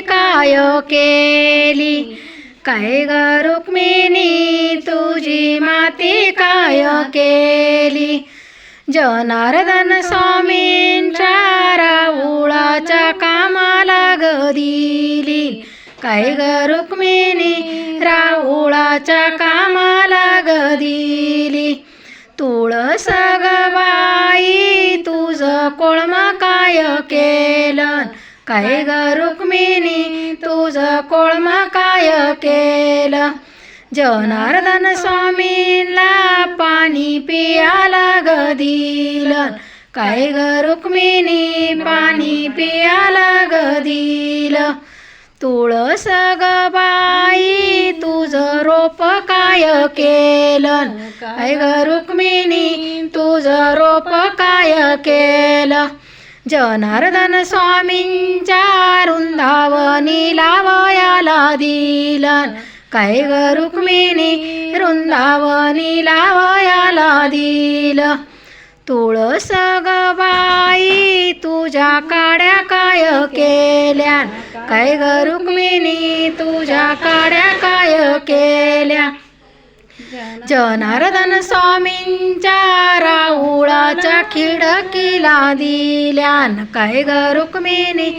काय केली? काय ग रुक्मिणी तुझी माती काय केली? जनार्दन स्वामींच्या राऊळाच्या कामाला ग दिली. काय ग रुक्मिणी राऊळाच्या कामाला ग दिली. तुळस गवाई तुझं कोळम काय केलं? काय ग रुक्मिणी तुझं कोळमा काय केलं जनार्दन स्वामीला पाणी पियाला ग दिलं. काय ग रुक्मिणी पाणी पियाला ग दिलं. तुळस ग बाई तुझं रोप काय केलं काय ग रुक्मिणी तुझं रोप काय केलं जनार्दन स्वामींच्या वृंदावनी लावयाला दिलन काय ग रुक्मिणी रुंदावनी लावयाला दिलं तुळस गबाई तुझ्या काड्या काय केल्या? काय ग रुक्मिणी तुझ्या काड्या काय केल्या? जनार्दन स्वामींच्या राऊळाच्या खिडकीला दिल्यान काय ग रुक्मिणी?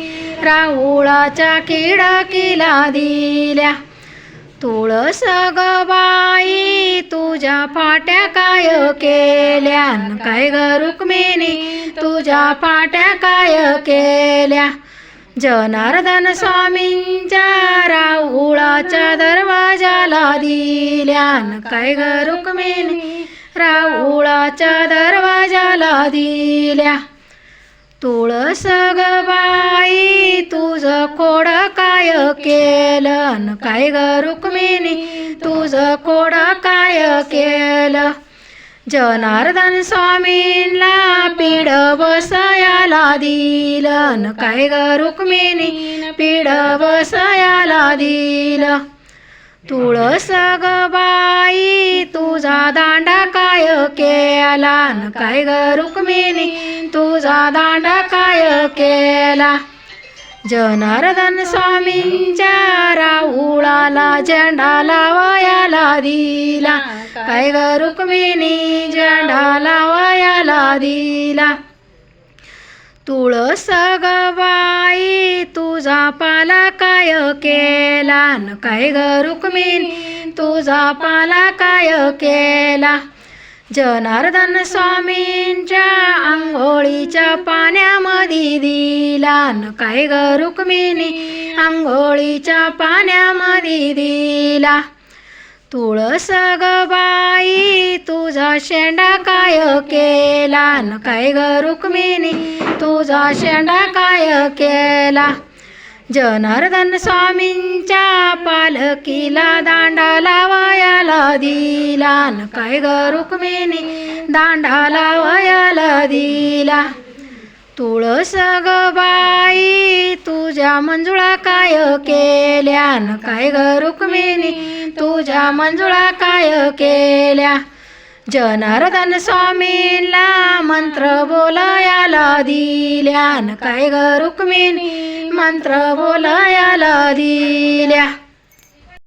राऊळाच्या खिडकीला दिल्या. तुळस ग बाई तुझ्या फाट्या काय केल्यान काय ग रुक्मिणी? तुझ्या फाट्या काय केल्या? जनार्दन स्वामींच्या राहुळाच्या दरवाजाला दिल्यान काय ग रुक्मिणी? राहुळाच्या दरवाजाला दिल्या. तुळस ग बाई तुझं कोड काय केलं? काय ग रुक्मिणी? तुझं कोड काय केलं? जनार्दन स्वामींना पिढ बसयाला दिलं. काय ग रुक्मिणी पिढ बसयाला दिलं. तुळस ग बाई तुझा दांडा काय केला? न काय ग रुक्मिणी तुझा दांडा काय केला? जनार्दन स्वामींच्या राऊळाला झेंडा लावायाला दिला. काय ग रुक्मिणी झेंडा लावायाला दिला. तुळस ग बाई तुझा पाला काय केला? न काय ग रुक्मिणी तुझा पाला काय केला? जनार्दन स्वामींच्या आंघोळीच्या पाण्यामध्ये दिला. न काय ग रुक्मिणी? आंघोळीच्या पाण्यामध्ये दिला. तुळस ग बाई तुझा शेंडा काय केला? न काय ग रुक्मिणी? तुझा शेंडा काय केला? जनार्दन स्वामींच्या पालकीला दांडा दिला न काय ग रुक्मिणी? दांडा लावायला दिला. तुळस ग बाई तुझ्या मंजुळा काय केल्या? न काय ग रुक्मिणी? तुझ्या मंजुळा काय केल्या? जनार्दन स्वामींना मंत्र बोलायाला दिल्या. न काय ग रुक्मिणी? मंत्र बोलायाला दिल्या.